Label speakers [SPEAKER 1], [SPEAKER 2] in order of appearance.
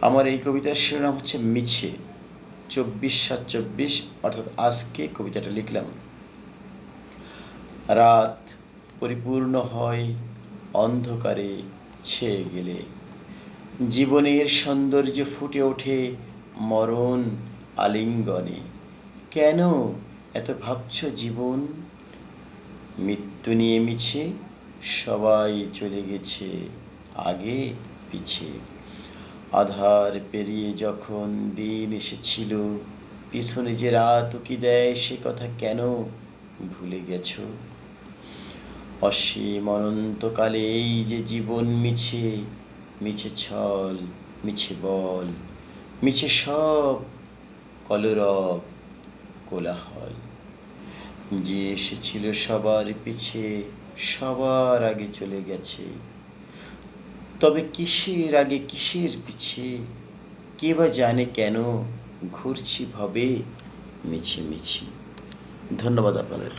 [SPEAKER 1] আমার এই কবিতার শিরোনাম হচ্ছে মিছে। চব্বিশ সাত চব্বিশ, অর্থাৎ আজকে কবিতাটা লিখলাম। রাত পরিপূর্ণ হয়, অন্ধকারে ছেয়ে গেলে। জীবনের সৌন্দর্য ফুটে ওঠে মরণ আলিঙ্গনে। কেন এত ভাবছ জীবন? মৃত্যু নিয়ে মিছে, সবাই চলে গেছে আগে পিছে। আধার পেরিয়ে যখন দিন এসেছিল, পিছনে যে রাত উকি দেয় সে কথা কেন ভুলে গেছ? অসীম অনন্তকালে এই যে জীবন মিছে মিছে ছল, মিছে বল, মিছে সব কলরব কোলাহল। যে এসেছিল সবার পিছে, সবার আগে চলে গেছে তবে কিসের আগে কিসের পিছে? কে বা জানে কেন ঘুরছি ভবে মিছি মিছি। ধন্যবাদ আপনাদের।